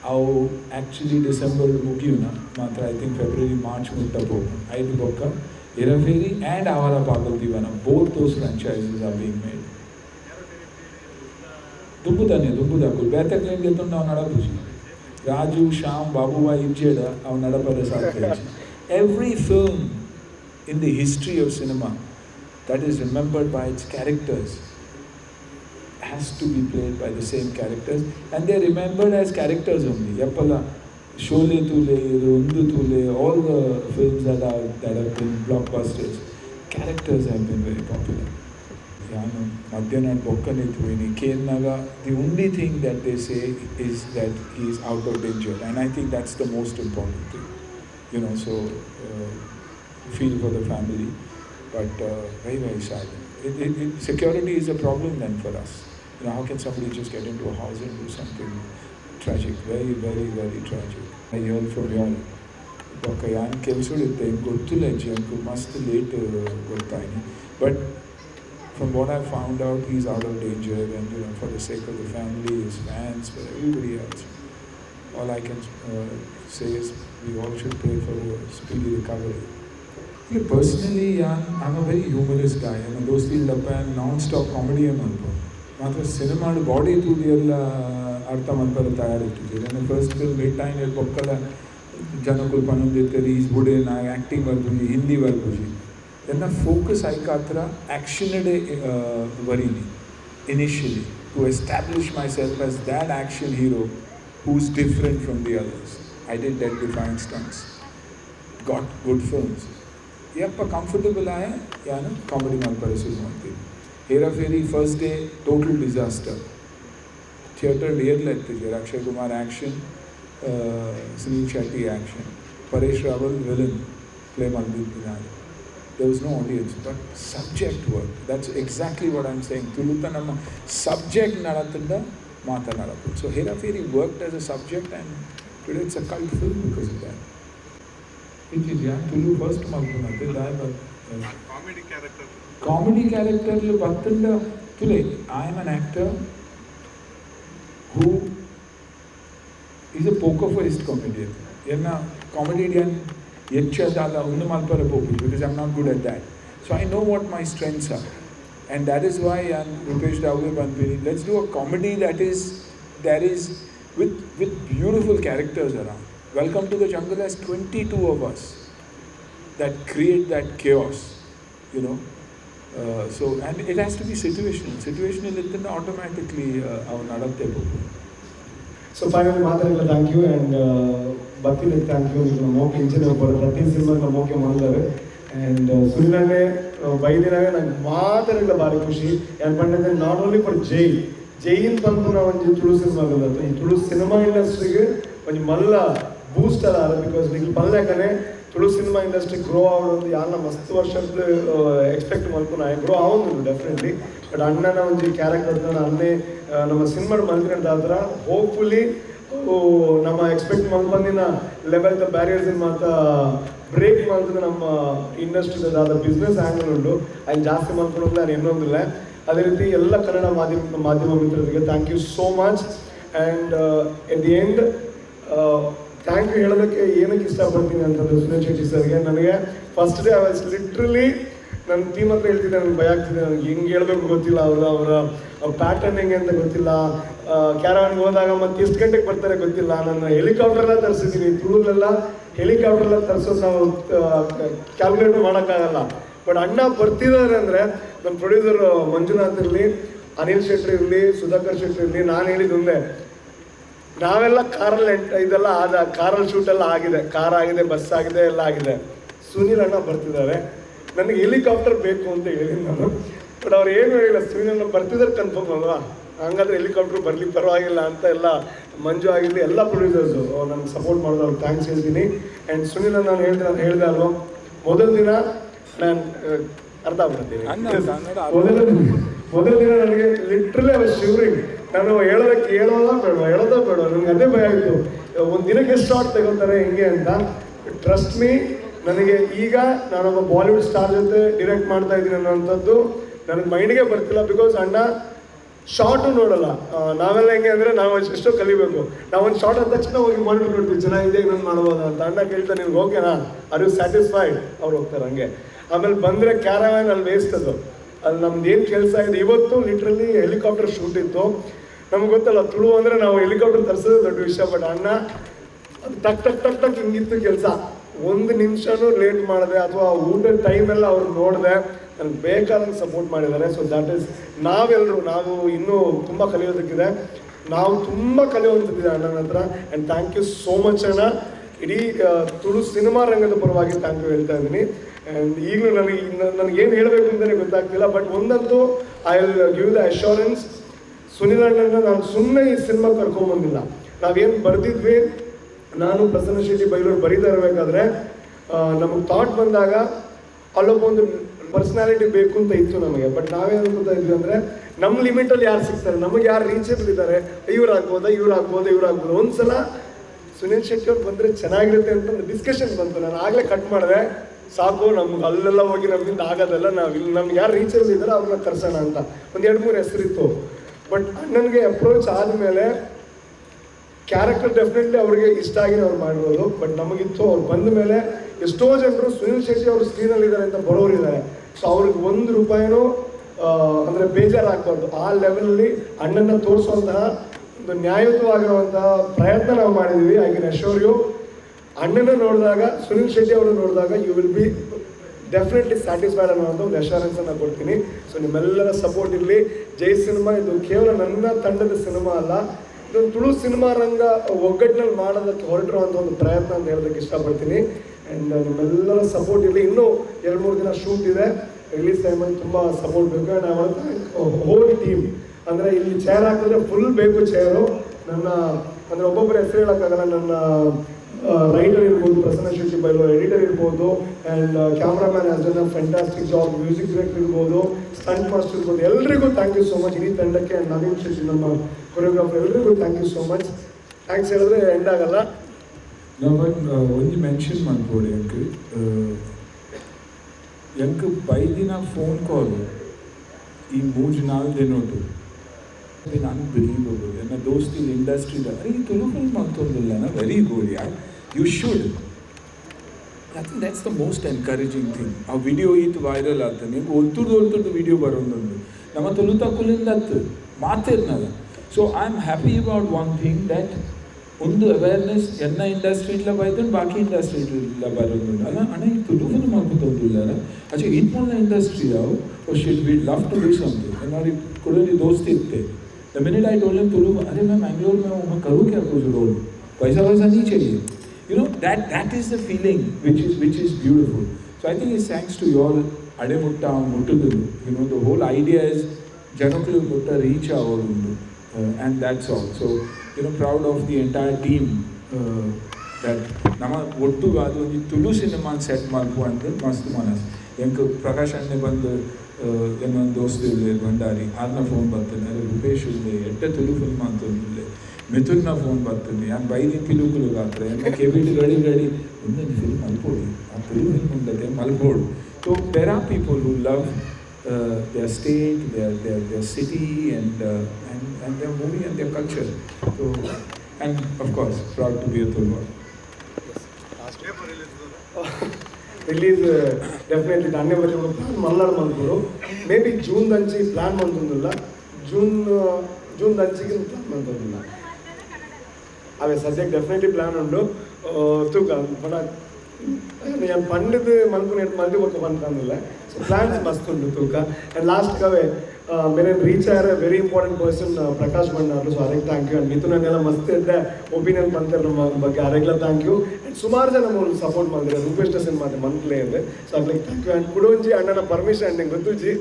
ಅವು actually December ಮುಗಿಯುನ ಮಾತ್ರ I think February March ಮುಟ್ಟ ಹೋಗು ಐದು ಬೊಕ್ಕ Herapheri and Awara Pagal Deewana both those franchises are being made ದುಬ್ಬುದಾನೆ ದುಬ್ಬುದಾಕು ಬೇತಕ್ಲೇನ್ ಗೆದ್ದು ನಾವು ನಡಬುಜಿ Raju, Sham, Babuva, our அவன் நடப்பதை சாப்பிட்டு Every film in the history of cinema that is remembered by its characters has to be played by the same characters and they are remembered as characters only. Yappala, Shole Tule, Rundu Tule, all the films that, are, that have been blockbusters, characters have been very popular the only thing that they say is that he is out of danger. And I think that's the most important thing. You know, so uh, feel for the family. But uh, very, very sad. Security is a problem then for us. You know, how can somebody just get into a house and do something tragic? Very, very, very tragic. I heard from you all. Uh, but I am canceled. I am going to let you. But from what I found out, he's out of danger, and you know, for the sake of the family, his fans, for everybody else, all I can uh, say is we all should pray for a speedy recovery. Yeah, personally, yeah, I'm a very humorous guy. I'm a those feel up and non-stop comedy am ಅನ್ಬೋದು ಮಾತ್ರ ಸಿನಿಮಾದ body ತೂಡಿ ಎಲ್ಲ ಅರ್ಥ ಮಾಡ್ತಾರೆ ತಯಾರಿಟ್ಟಿದ್ದೀರಿ ನನ್ನ first film eight time ಹೇಳಿ ಪಕ್ಕದ ಜನಕ್ಕೂ ಪನ್ನೊಂದಿರ್ತಾರೆ ಈಸ್ ಬುಡೆ ನಾ ಆ್ಯಕ್ಟಿಂಗ್ ಬರ್ಬೋದು ಹಿಂದಿ ಬರ್ಬೋದು त्यांना फोकस आयकात्रा ॲक्शनडे वरिली initially, to establish myself as that action hero who's different from the from the others that define stunts. Got good films. ये आपका कंफर्टेबल आए या ना कॉमेडी माल पर शुरू होती Hera Pheri first day total disaster theatre dear लगते थे Akshay Kumar action Suniel Shetty action Paresh Rawal villain play there was no audience. But subject work, that's exactly what I'm saying. Tulutanama, subject Naratunda, Mata Naratun. So Heraferi worked as a subject and today it's a cult film because of that. Tulu first Comedy character. Comedy character, Tule, I am an actor who is a poker faced comedian. என்ன comedian because I'm not good at that. So I know what my strengths are. And that is why and Rupesh Dawe let's do a comedy that is that is with with beautiful characters around. Welcome to the Jungle has 22 of us that create that chaos, you know. Uh, so and it has to be situational. Situational, it then automatically uh, our So finally, Mahatma, thank you and. Uh, ಬರ್ತೀನಿ thank you ನಮ್ಮ ಮೋಕೆ ಇಂಚಿನ ಪ್ರತಿ cinema ನಮ್ಮ okay ಮಾಡಿದ್ದಾರೆ. And ಸುನಿಲನೇ ಬೈದಿನಾಗ ನಂಗೆ ಮಾತಾಡಿಲ್ಲ ಭಾರಿ ಖುಷಿ. ಪಂಡಿದ್ರೆ ನಾಟ್ ಓನ್ಲಿ ಫಾರ್ ಜೈ ಜೈನ್ ಬಂದು ನಾವು ಒಂದು ತುಳು ಸಿನಿಮಾ ಈ ತುಳು ಸಿನಿಮಾ ಇಂಡಸ್ಟ್ರಿಗೆ ಒಂದು ಮಲ್ಲ ಬೂಸ್ಟ್ ಅದ ಬಿಕಾಸ್ ನೀವು ಪಲ್ಯಾಕನೆ ತುಳು ಸಿನಿಮಾ ಇಂಡಸ್ಟ್ರಿ ಗ್ರೋ ಆಗೋದು ನಮ್ಮ ಮಸ್ತ್ ವರ್ಷ ಎಕ್ಸ್ಪೆಕ್ಟ್ ಮಾಡ್ಕೊಂಡು ಗ್ರೋ ಆಗೋದು ಡೆಫಿನೆಟ್ಲಿ ಬಟ್ ಅಣ್ಣನ ಒಂದು ಕ್ಯಾರೆಕ್ಟರ್ ಅಲ್ಲೇ ನಮ್ಮ ಸಿನಿಮಾ ಮಲ್ಕೊಂಡಾದ್ರೆ ಹೋಪ್ಫುಲಿ ನಮ್ಮ ಎಕ್ಸ್ಪೆಕ್ಟ್ ಮಾಡ್ಬಂದಿನ ಲೆವೆಲ್ ದ ಬ್ಯಾರಿಯರ್ಸ್ ಇನ್ ಮಾತ್ರ ಬ್ರೇಕ್ ಮಾಡ್ತದೆ ನಮ್ಮ ಇಂಡಸ್ಟ್ರಿದಾದ ಬಿಸ್ನೆಸ್ ಆ್ಯಂಗಲ್ ಉಂಟು. ಅಲ್ಲಿ ಜಾಸ್ತಿ ಮಾಡ್ಕೊಳ್ಳೋದು ನಾನು ಇನ್ನೊಂದಿಲ್ಲ. ಅದೇ ರೀತಿ ಎಲ್ಲ ಕನ್ನಡ ಮಾಧ್ಯಮ ಮಾಧ್ಯಮ ಮಿತ್ರರಿಗೆ thank you so much and at the end thank you ಹೇಳೋದಕ್ಕೆ ಏನಕ್ಕೆ ಇಷ್ಟಪಡ್ತೀನಿ ಅಂತಂದ್ರೆ ಸುರೇಶ್ ಶೆಟ್ಟಿ ಸರ್ಗೆ. ನನಗೆ first day I was literally ನನ್ನ ಟೀಮ್ ಹತ್ರ ಹೇಳ್ತಿದ್ದೆ, ನನಗೆ ಭಯ ಆಗ್ತಿದೆ, ನನಗೆ ಹೆಂಗೆ ಹೇಳ್ಬೇಕು ಗೊತ್ತಿಲ್ಲ, ಅವರು, ಅವರ ಪ್ಯಾಟರ್ನ್ ಹೆಂಗೆ ಅಂತ ಗೊತ್ತಿಲ್ಲ. ಕ್ಯಾರವನ್ಗೆ ಹೋದಾಗ ಮತ್ತೆ ಎಷ್ಟು ಗಂಟೆಗೆ ಬರ್ತಾರೆ ಗೊತ್ತಿಲ್ಲ. ನಾನು ಹೆಲಿಕಾಪ್ಟರ್ಲ್ಲ ತರಿಸಿದ್ದೀನಿ ತುಳುಲೆಲ್ಲ ಹೆಲಿಕಾಪ್ಟರ್ಲ್ಲ ತರಿಸೋದು ನಾವು ಕ್ಯಾಲ್ಕುಲೇಟ್ ಮಾಡೋಕ್ಕಾಗಲ್ಲ. ಬಟ್ ಅಣ್ಣ ಬರ್ತಿದ್ದಾರೆ ಅಂದರೆ ನಮ್ಮ ಪ್ರೊಡ್ಯೂಸರ್ ಮಂಜುನಾಥ್ ಇರಲಿ, ಅನಿಲ್ ಶೆಟ್ಟಿ ಇರಲಿ, ಸುಧಾಕರ್ ಶೆಟ್ಟಿ ಇರಲಿ, ನಾನು ಹೇಳಿದ್ದು ಒಂದೇ. ನಾವೆಲ್ಲ ಕಾರಲ್ಲಿ ಇದೆಲ್ಲ ಆದ ಕಾರಲ್ಲಿ ಶೂಟ್ ಎಲ್ಲ ಆಗಿದೆ. ಕಾರ್ ಆಗಿದೆ ಬಸ್ ಆಗಿದೆ, ಎಲ್ಲ ಆಗಿದೆ. ಸುನೀಲ್ ಅಣ್ಣ ಬರ್ತಿದ್ದಾರೆ ನನಗೆ ಹೆಲಿಕಾಪ್ಟರ್ ಬೇಕು ಅಂತ ಹೇಳಿ ನಾನು. ಬಟ್ ಅವ್ರು ಏನು ಹೇಳಿಲ್ಲ ಅಣ್ಣ ಬರ್ತಿದ್ದಾರೆ ಕನ್ಫರ್ಮ್ ಅಲ್ವಾ? ಹಂಗಾದ್ರೆ ಹೆಲಿಕಾಪ್ಟರ್ ಬರ್ಲಿಕ್ಕೆ ಪರವಾಗಿಲ್ಲ ಅಂತ ಎಲ್ಲ ಮಂಜು ಆಗಿರಲಿ ಎಲ್ಲ ಪ್ರೊಡ್ಯೂಸರ್ಸು ನನಗೆ ಸಪೋರ್ಟ್ ಮಾಡಿದ್ರು ಅವ್ರು ಥ್ಯಾಂಕ್ಸ್ ಹೇಳ್ತೀನಿ. ಆ್ಯಂಡ್ ಸುನಿಲ್ ನಾನು ಹೇಳಿದೆ ನಾನು ಹೇಳಿದೆ ಅಲ್ವಾ? ಮೊದಲ ದಿನ ನಾನು ಅರ್ಥ ಆಗ್ಬಿಡ್ತೀನಿ. ಮೊದಲ ಮೊದಲ ದಿನ ನನಗೆ ಲಿಟ್ರಲಿ ಅವ ಶಿವರಿಂಗ್ ನಾನು ಹೇಳೋದಕ್ಕೆ ಹೇಳೋದ ಬೇಡ ಹೇಳೋದ ಬೇಡ ನನಗೆ ಅದೇ ಭಯ ಆಯಿತು. ಒಂದು ದಿನಕ್ಕೆ ಎಷ್ಟು ಶಾರ್ಟ್ ತಗೋತಾರೆ ಹೆಂಗೆ ಅಂತ. ಟ್ರಸ್ಟ್ ಮೀ ನನಗೆ ಈಗ ನಾನೊಬ್ಬ ಬಾಲಿವುಡ್ ಸ್ಟಾರ್ ಜೊತೆ ಡಿರೆಕ್ಟ್ ಮಾಡ್ತಾ ಇದ್ದೀನಿ ಅನ್ನೋಂಥದ್ದು ನನ್ನ ಮೈಂಡ್ಗೆ ಬರ್ತಿಲ್ಲ ಬಿಕಾಸ್ ಅಣ್ಣ ಶಾರ್ಟು ನೋಡಲ್ಲ. ನಾವೆಲ್ಲ ಹೆಂಗೆ ಅಂದರೆ ನಾವು ಎಷ್ಟೋ ಕಲಿಬೇಕು. ನಾವು ಒಂದು ಶಾರ್ಟ್ ಅಂತ ತಕ್ಷಣ ಹೋಗಿ ಮಾಡಿ ನೋಡ್ತೀವಿ. ಚೆನ್ನಾಗಿದೆ, ಇನ್ನೊಂದು ಮಾಡ್ಬೋದು ಅಂತ. ಅಣ್ಣ ಕೇಳ್ತಾ ನಿಮ್ಗೆ ಓಕೆನಾ ಆರ್ ಸ್ಯಾಟಿಸ್ಫೈಡ್ ಅವ್ರು ಹೋಗ್ತಾರೆ ಹಂಗೆ. ಆಮೇಲೆ ಬಂದರೆ ಕ್ಯಾರವ್ಯಾನ್ ಅಲ್ಲಿ ವೇಸ್ಟ್ ಅಲ್ಲಿ ನಮ್ದು ಏನು ಕೆಲಸ ಇದೆ? ಇವತ್ತು ಲಿಟ್ರಲಿ ಹೆಲಿಕಾಪ್ಟರ್ ಶೂಟ್ ಇತ್ತು. ನಮ್ಗೆ ಗೊತ್ತಲ್ಲ, ತುಳು ಅಂದರೆ ನಾವು ಹೆಲಿಕಾಪ್ಟರ್ ತರಿಸೋದು ದೊಡ್ಡ ವಿಷಯ ಬಟ್ ಅಣ್ಣ ಅದು ಟಕ್ ಟಕ್ ಟಕ್ ಟಕ್ ಹಿಂಗಿತ್ತು ಕೆಲಸ. ಒಂದು ನಿಮಿಷನೂ ಲೇಟ್ ಮಾಡಿದೆ, ಅಥವಾ ಊಟದ ಟೈಮೆಲ್ಲ ಅವ್ರು ನೋಡಿದೆ, ನನಗೆ ಬೇಕಾದಂಗೆ ಸಪೋರ್ಟ್ ಮಾಡಿದ್ದಾರೆ. ಸೊ ದ್ಯಾಟ್ ಇಸ್ ನಾವೆಲ್ಲರೂ ನಾವು ಇನ್ನೂ ತುಂಬ ಕಲಿಯೋದಕ್ಕಿದೆ. ನಾವು ತುಂಬ ಕಲಿಯುವಂಥದ್ದಿದೆ ಅಣ್ಣನ ಹತ್ರ. And thank you so much ಅಣ್ಣ. ಇಡೀ ತುಳು ಸಿನಿಮಾ ರಂಗದ ಪರವಾಗಿ ಥ್ಯಾಂಕ್ ಯು ಹೇಳ್ತಾ ಇದ್ದೀನಿ. ಆ್ಯಂಡ್ ಈಗಲೂ ನನಗೆ ನನಗೆ ಏನು ಹೇಳಬೇಕು ಅಂತಲೇ ಗೊತ್ತಾಗ್ತಿಲ್ಲ ಬಟ್ ಒಂದಂತೂ I will give the assurance Sunil ಅಣ್ಣನ ನಾನು ಸುಮ್ಮನೆ ಈ ಸಿನಿಮಾ ಕರ್ಕೊಂಬಂದಿಲ್ಲ. ನಾವೇನು ಬರೆದಿದ್ವಿ ನಾನು ಪ್ರಸನ್ನ ಶೆಟ್ಟಿ ಬೈಲೂರು ಬರೀತಾ ಇರಬೇಕಾದ್ರೆ ನಮಗೆ ಥಾಟ್ ಬಂದಾಗ ಅಲ್ಲೊಬ್ಬ ಒಂದು ಪರ್ಸ್ನಾಲಿಟಿ ಬೇಕು ಅಂತ ಇತ್ತು ನಮಗೆ. ಬಟ್ ನಾವೇನು ಅನ್ಕೋತಾ ಇದ್ವಿ ಅಂದರೆ ನಮ್ಮ ಲಿಮಿಟಲ್ಲಿ ಯಾರು ಸಿಗ್ತಾರೆ? ನಮಗೆ ಯಾರು ರೀಚೇಬಲ್ ಇದ್ದಾರೆ? ಇವ್ರು ಆಗ್ಬೋದಾ? ಇವ್ರು ಆಗ್ಬೋದಾ? ಇವ್ರು ಆಗ್ಬೋದು? ಒಂದ್ಸಲ ಸುನೀಲ್ ಶೆಟ್ಟಿ ಅವ್ರು ಬಂದರೆ ಚೆನ್ನಾಗಿರುತ್ತೆ ಅಂತ ಒಂದು ಡಿಸ್ಕಷನ್ ಬಂತು. ನಾನು ಆಗಲೇ ಕಟ್ ಮಾಡಿದೆ, ಸಾಕು, ನಮ್ಗೆ ಅಲ್ಲೆಲ್ಲ ಹೋಗಿ ನಮ್ಮಿಂದ ಆಗೋದಲ್ಲ, ನಾವು ಇಲ್ಲಿ ನಮ್ಗೆ ಯಾರು ರೀಚಬಲ್ ಇದ್ದಾರೆ ಅವ್ರನ್ನ ಕರ್ಸೋಣ ಅಂತ. ಒಂದು ಎರಡು ಮೂರು ಹೆಸರಿತ್ತು. ಬಟ್ ಅಣ್ಣನಿಗೆ ಅಪ್ರೋಚ್ ಆದಮೇಲೆ ಕ್ಯಾರೆಕ್ಟರ್ ಡೆಫಿನೆಟ್ಲಿ ಅವ್ರಿಗೆ ಇಷ್ಟ ಆಗಿ ಅವ್ರು ಮಾಡಿರೋದು ಬಟ್ ನಮಗಿತ್ತು, ಅವ್ರು ಬಂದ ಮೇಲೆ ಎಷ್ಟೋ ಜನರು ಸುನೀಲ್ ಶೆಟ್ಟಿ ಅವರು ಸ್ಕ್ರೀನಲ್ಲಿದ್ದಾರೆ ಅಂತ ಬರೋರಿದ್ದಾರೆ ಸೊ ಅವ್ರಿಗೆ ಒಂದು ರೂಪಾಯಿನೂ ಅಂದರೆ ಬೇಜಾರಾಗಬಾರ್ದು. ಆ ಲೆವೆಲಲ್ಲಿ ಅಣ್ಣನ ತೋರಿಸುವಂತಹ ಒಂದು ನ್ಯಾಯಯುತವಾಗಿರುವಂತಹ ಪ್ರಯತ್ನ ನಾವು ಮಾಡಿದ್ದೀವಿ ಐ ಕ್ಯಾನ್ ಅಶ್ಯೂರ್ ಯು ಅಣ್ಣನ ನೋಡಿದಾಗ, ಸುನೀಲ್ ಶೆಟ್ಟಿ ಅವರು ನೋಡಿದಾಗ you will be definitely satisfied ಅನ್ನೋಂಥ ಒಂದು ಅಶ್ಯೂರೆನ್ಸನ್ನು ಅನ್ನ ಕೊಡ್ತೀನಿ. ಸೊ ನಿಮ್ಮೆಲ್ಲರ ಸಪೋರ್ಟ್ ಇರಲಿ. ಜೈ ಸಿನಿಮಾ, ಇದು ಕೇವಲ ನನ್ನ ತಂಡದ ಸಿನಿಮಾ ಅಲ್ಲ. ಇದೊಂದು ತುಳು ಸಿನಿಮಾ ರಂಗ ಒಗ್ಗಟ್ಟಿನಲ್ಲಿ ಮಾಡೋದಕ್ಕೆ ಅಂತ ಒಂದು ಪ್ರಯತ್ನ ಅಂತ ಹೇಳೋದಕ್ಕೆ ಇಷ್ಟಪಡ್ತೀನಿ. ಆ್ಯಂಡ್ ನಿಮ್ಮೆಲ್ಲರ ಸಪೋರ್ಟ್ ಇರಲಿ. ಇನ್ನೂ ಎರಡು ಮೂರು ದಿನ ಶೂಟ್ ಇದೆ. ರಿಲೀಸ್ ಟೈಮಲ್ಲಿ ತುಂಬ ಸಪೋರ್ಟ್ ಬೇಕು. And I want whole team ಅಂದರೆ ಇಲ್ಲಿ ಚೇರ್ ಹಾಕಿದ್ರೆ ಫುಲ್ ಬೇಕು ಚೇರು ನನ್ನ, ಅಂದರೆ ಒಬ್ಬೊಬ್ಬರ ಹೆಸರು ಹೇಳೋಕ್ಕಾಗಲ್ಲ. ನನ್ನ ರೈಟರ್ ಇರ್ಬೋದು ಪ್ರಸನ್ನ ಶೆಟ್ಟಿ ಬೈಲು ಎಡಿಟರ್ ಇರ್ಬೋದು and cameraman has an fantastic job music director ಇರ್ಬೋದು ಸ್ಟಂಟ್ ಮಾಸ್ಟರ್ ಇರ್ಬೋದು. ಎಲ್ರಿಗೂ ಥ್ಯಾಂಕ್ ಯು ಸೋ ಮಚ್ ಇಡೀ ತಂಡಕ್ಕೆ ಆ್ಯಂಡ್ ನವೀನ್ ಶೆಟ್ಟಿ ನಮ್ಮ ಕೊರಿಯೋಗ್ರಾಫರ್ ಎಲ್ರಿಗೂ thank you so much thanks ಹೇಳಿದ್ರೆ ಎಂಡ್ ಆಗಲ್ಲ. ನಾವು ಒಂದು ಮೆನ್ಷನ್ ಮಾಡ್ಬೋದು ಎಂಕ್ ಬೈ ದಿನ ಫೋನ್ ಕಾಲ್ ಈ ಮೂಜ್ ನಾಲ್ಕು ನಾನು ಬಿಲೀವ್ ಹೋಗೋದು ನನ್ನ ದೋಸ್ತಿ ಇಂಡಸ್ಟ್ರಿದ ಈ Tulu film ಆಗ್ತೊಂದಿಲ್ಲ very good yeah you should I think that's the most encouraging thing ಆ ವಿಡಿಯೋ ಈತ್ ವೈರಲ್ ಆಗ್ತದೆ ನೀವು ಒಲ್ತುರ್ದು ಒಲ್ತುರ್ದು ವಿಡಿಯೋ ಬರೋದೊಂದು ನಮ್ಮ ತುಳು ತಕ್ಕಲಿಂದ ಅತ್ತು ಮಾತಿರ್ನಲ್ಲ so I am happy about one thing that ಒಂದು ಅವೇರ್ನೆಸ್ ಎನ್ನ ಇಂಡಸ್ಟ್ರಿಲ ಬೈದು ಬಾಕಿ ಇಂಡಸ್ಟ್ರಿಲ ಬರೋದು ಅಲ್ಲ ಅಣ್ಣ ಈ ತುಳು ಫಿಲ್ಮ್ ಮಾಡ್ಕೊತೊಂದಿಲ್ಲ ಅಚ್ಚಾ ಇದು ಮೊದಲ ಇಂಡಸ್ಟ್ರಿ ಅವು oh shit we love to do something ನೋಡಿ ಕೊಡೋದು ದೋಸ್ತಿ ಇರ್ತೆ the minute I told him Tulu अरे मैं मैंगलोर में हूँ मैं करूँ क्या कुछ रोल पैसा वैसा नहीं चाहिए you know that that is the feeling which is which is beautiful so i think it's thanks to your ademutta muttudulu you know the whole idea is janakulu mutta reach our uh, and that's all so you know proud of the entire team uh, that ನಮ್ಮ ಒಟ್ಟುಗ ಅದು ಒಂದು ತುಳು ಸಿನಿಮಾನ set ಮಾಡ್ಕು ಅಂತ ಮಸ್ತ್ ಮನಸ್ ಎಂಕ್ ಪ್ರಕಾಶ್ ಅಣ್ಣೆ ಬಂದು ಇನ್ನೊಂದು ದೋಸ್ತು ಇರಲಿ ಭಂಡಾರಿ ಆರ್ನ ಫೋನ್ ಬರ್ತೇನೆ ಅರೆ ರೂಪೇಶ್ ಇರಲಿ ಎಡ್ಡ ತುಳು ಫಿಲ್ಮ್ ಅಂತಂದಿಲ್ಲ ಮಿಥುನ್ನ ಫೋನ್ ಬರ್ತೀನಿ ನಾನು ಬೈದಿ ಪಿಲು ಪಿಲುಗ ಆಗ್ತದೆ ನನ್ನ ಕೆವಿಡ್ ಗಡಿ ಗಡಿ ಒಂದೊಂದು ಫಿಲ್ಮ್ ಮಲ್ಬೋದು ಆ ಪಿಲು ಫಿಲ್ಮ್ ಉಂಟದೆ ಮಲ್ಬೋದು so there are people who love their state, their, their, their city, and, uh, and, and their movie and their culture. So, and of course, proud to be a Tulwar. Release definitely ದಾಂಡೆ ಬರೀ plan ಮಲ್ನಾಡು ಬಂದ್ಬಿಡು may be June ದಂಚಿ plan ಬಂದಿಲ್ಲ June June ದಂಚಿಗೆ plan ಬಂದಿಲ್ಲ ಹಾಗೆ ಸದ್ಯಕ್ಕೆ definitely plan ಉಂಡು ತೂಕ ಬಟ್ ഞാൻ പണ്ടിത് മൺകുണി മന്തി കൊടുത്ത് പണ്ടാന്നില്ല സോ പ്ലാൻസ് മസ്റ്റ് ഉണ്ട് തൂക്ക ആൻഡ് ലാസ്റ്റ് കവേ മേനെ റീച്ച് ആയ വെരി ಇಂಪಾರ್ಟೆಂಟ್ ಪರ್ಸನ್ ಪ್ರಕಾಶ್ ಬಂದಾರು ಸೊ ಅದಕ್ಕೆ ಥ್ಯಾಂಕ್ ಯು ಆ್ಯಂಡ್ ಮಿಥುನನ್ನೆಲ್ಲ ಮಸ್ತ್ ಇದ್ದೆ ಒಪಿನಿಯನ್ ಬಂದಿರ ನಮ್ಮ ಬಗ್ಗೆ ಅದಕ್ಕೆಲ್ಲ ಥ್ಯಾಂಕ್ ಯು ಆ್ಯಂಡ್ ಸುಮಾರು ಜನ ನಮ್ಮನ್ನು ಸಪೋರ್ಟ್ ಮಾಡಿದ್ರೆ ರೂಪೇಶ್ ಟಸನ್ ಮಾತು ಮಂತ್ಲೇ ಇದೆ ಸೊ ಅದಕ್ಕೆ ಥ್ಯಾಂಕ್ ಯು ಆ್ಯಂಡ್ ಕುಡೋಂಜಿ ಅಣ್ಣನ ಪರ್ಮಿಷನ್ ಆ್ಯಂಡ್ ನಿಂಗೆ ಗೊತ್ತುಜಿ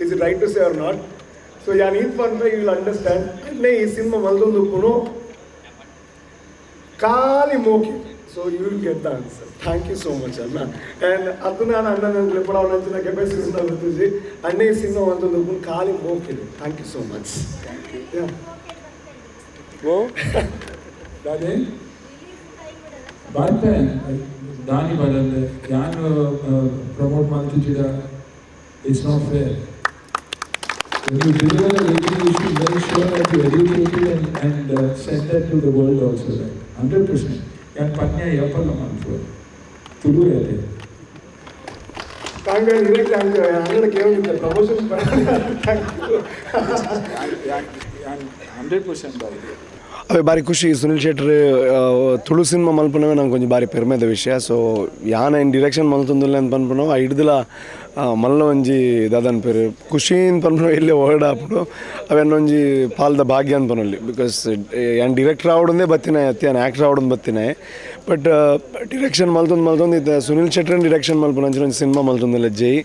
is it right to say or not so ಯಾನ್ ಈದ್ ಬಂದರೆ ಯು ವಿಲ್ ಅಂಡರ್ಸ್ಟ್ಯಾಂಡ್ ಈ ಸಿನಿಮಾ ಮಲ್ದೊಂದು ಕುಣೋ ಖಾಲಿ ಮೋಕೆ. So you will get the answer thank you so much ಅಣ್ಣ ಆ್ಯಂಡ್ ಅದು ನಾನು ಅಣ್ಣ ನನಗೆ ಕೂಡ ಅವನಂಚಿನ ಕೆಪಾಸಿಟಿ ಗೊತ್ತಿಸಿ ಅಣ್ಣ ಈ ಸಿನಿಮಾ ಒಂದು ಖಾಲಿ ಮೋಕಿದೆ ಥ್ಯಾಂಕ್ ಯು ಸೋ ಮಚ್ ಓ? Dade? ಬರ್ತೆ. ದಾನಿ ಬರಲ್ಲ ಯಾರು promote ಮಾಡ್ತಿದ್ದೀರ? It's not fair When you deliver a degree, you should be sure that you educate it and, and uh, send that to the world also, right? Hundred percent. ನನ್ನ ಪತ್ನಿ ಎಪ್ಪಲ್ಲ ಮನಸ್ಸು ತುಳು ಇದೆ. Promotion ಭಾರಿ ಖುಷಿ ಸುನಿಲ್ ಶೆಟ್ರ್ ತುಳು ಸಿನಿಮಾ ಮಲ್ಪನವೇ ನಂಗೆ ಕೊಂಚ ಭಾರಿ ಪೆರ್ಮೆದ ವಿಷಯ. ಸೊ ಯಾನ ಏನು ಡಿರೆಕ್ಷನ್ ಮಲ್ತಂದಿಲ್ಲ ಅಂತ ಬಂದ್ಬಿಟ್ಟು ಆ ಹಿಡ್ದಲ ಮಲ್ಲ ಒಂಜಿ ದಾದನ್ ಪೇರು. ಖುಷಿ ಅಂತ ಪನ್ಪನೋ ಇಲ್ಲೇ ಹೊರಡ ಹಾಪುಡು ಅವೆನ್ನ ಒಂಜಿ ಪಾಲ್ದ ಭಾಗ್ಯ ಅಂತ ಪನಲ್ಲಿ ಬಿಕಾಸ್ ಯಾನ್ ಡಿರೆಕ್ಟರ್ ಆವಡೊಂದೇ ಬತ್ತಿನ ಅತ್ತಿ ಯಾನ್ ಆ್ಯಕ್ಟರ್ ಆವಡೊಂದು ಬತ್ತಿನ ಬಟ್ ಡಿರೆಕ್ಷನ್ ಮಲ್ತೊಂದು ಮಲ್ತೊಂದು ಇದು ಸುನಿಲ್ ಶೆಟ್ರನ್ ಡಿರೆಕ್ಷನ್ ಮಲ್ಪುನ ಅಂಚಿನ ಸಿನಿಮಾ ಮಲ್ತೊಂದಲ್ಲ, ಜೈ.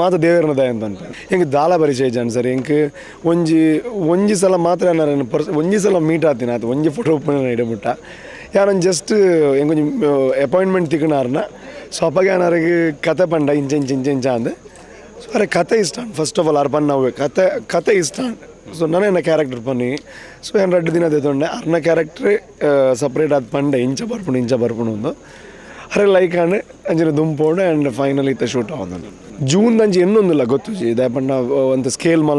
ಮಾತ ದೇವರನ ದಯ ಅಂತ ಅನ್ಪ ಹೆಂಗೆ ದಾಲ ಪರಿಚಯ ಜಾನ್ ಸರ್ ಹೆಂಗೆ ಒಂಜಿ ಒಂಜಿ ಸಲ ಮಾತ್ರ ನಾನು ಪರ್ಸ್, ಒಂಜಿ ಸಲ ಮೀಟ್ ಆತೀನಿ ಆಯ್ತು ಒಂಜಿ ಫೋಟೋ ಓಪನ್ ಇಡಬಿಟ್ಟ. ಯಾರು ಜಸ್ಟ್ ಹೆಂಗೆ ಅಪಾಯಿಂಟ್ಮೆಂಟ್ ತಿಕ್ಕನಾರನ ಸೊ ಅಪ್ಪಗೆ ಏನಾರಿಗೆ ಕತೆ ಪಂಡ ಇಂಚ ಇಂಚ ಇಂಚ ಇಂಚ ಅಂದೆ. ಸೊ ಅರೆ ಕತೆ ಇಷ್ಟ ಫಸ್ಟ್ ಆಫ್ ಆಲ್ ಅರ್ ನಾವು ಕತೆ ಕತೆ ಇಷ್ಟ ಸೊ ನನ್ನ ಕ್ಯಾರೆಕ್ಟರ್ ಪನ್ನಿ. ಸೊ ಏನು ಎರಡು ದಿನ ತೆತ್ತೊಂಡೆ ಅರ್ನ ಕ್ಯಾರೆಕ್ಟ್ರೇ ಸಪ್ರೇಟ್ ಆದ ಪಂಡೆ. ಇಂಚ ಬರ್ಪುಣು ಇಂಚ ಬರ್ಪುಣು ಒಂದು ಅರೆ ಲೈಕ್ ಅಂಡ್ ಅಂಚಿನ ದುಂಪೋಡು ಆ್ಯಂಡ್ ಫೈನಲ್ ಇತ್ತ ಶೂಟ್ ಆಗೋದು ಜೂನ್ ಅಂಚಿ ಇನ್ನೊಂದಿಲ್ಲ ಗೊತ್ತು. ಜಿ, ದಯಪಂಡ ಒಂದು ಸ್ಕೇಲ್ ಮಲ್